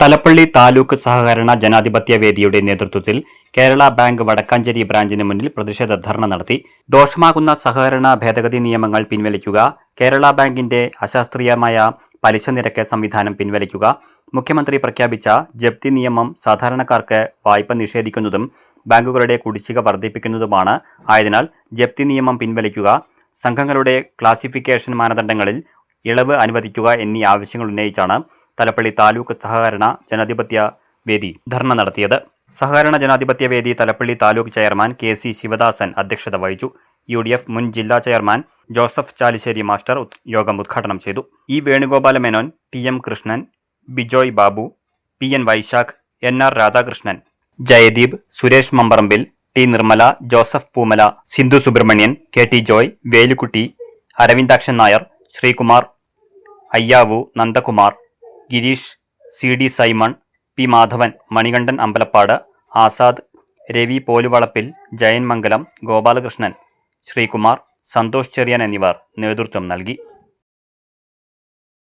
തലപ്പള്ളി താലൂക്ക് സഹകരണ ജനാധിപത്യ വേദിയുടെ നേതൃത്വത്തിൽ കേരള ബാങ്ക് വടക്കാഞ്ചേരി ബ്രാഞ്ചിന് മുന്നിൽ പ്രതിഷേധ ധർണ നടത്തി ദോഷമാകുന്ന സഹകരണ ഭേദഗതി നിയമങ്ങൾ പിൻവലിക്കുക കേരള ബാങ്കിന്റെ അശാസ്ത്രീയമായ പലിശ നിരക്ക് സംവിധാനം പിൻവലിക്കുക മുഖ്യമന്ത്രി പ്രഖ്യാപിച്ച ജപ്തി നിയമം സാധാരണക്കാർക്ക് വായ്പ നിഷേധിക്കുന്നതും ബാങ്കുകളുടെ കുടിശ്ശിക വർദ്ധിപ്പിക്കുന്നതുമാണ്. ആയതിനാൽ ജപ്തി നിയമം പിൻവലിക്കുക സംഘങ്ങളുടെ ക്ലാസിഫിക്കേഷൻ മാനദണ്ഡങ്ങളിൽ ഇളവ് അനുവദിക്കുക എന്നീ ആവശ്യങ്ങൾ ഉന്നയിച്ചാണ് തലപ്പള്ളി താലൂക്ക് സഹകരണ ജനാധിപത്യ വേദി ധർണ നടത്തിയത്. സഹകരണ ജനാധിപത്യ വേദി Thalappilly taluk chairman K C Sivadasan അധ്യക്ഷത വഹിച്ചു. യു ഡി എഫ് മുൻ ജില്ലാ ചെയർമാൻ ജോസഫ് ചാലിശ്ശേരി മാസ്റ്റർ യോഗം ഉദ്ഘാടനം ചെയ്തു. E Venugopala Menon T M Krishnan Bijoy Babu P N Vaishakh N R Radhakrishnan Jayadeep Suresh Mambarambil T Nirmala Joseph Poomala Sindhu Subramanian K T Joy Velukutty Aravindakshan Nair Sreekumar Ayyavu Nandakumar Girish C D Simon P Madhavan Manikandan Ambalapad Azad Ravi Poluvalappil Jayan Mangalam Gopalakrishnan Sreekumar Santhosh Cheriyan എന്നിവർ നേതൃത്വം നൽകി.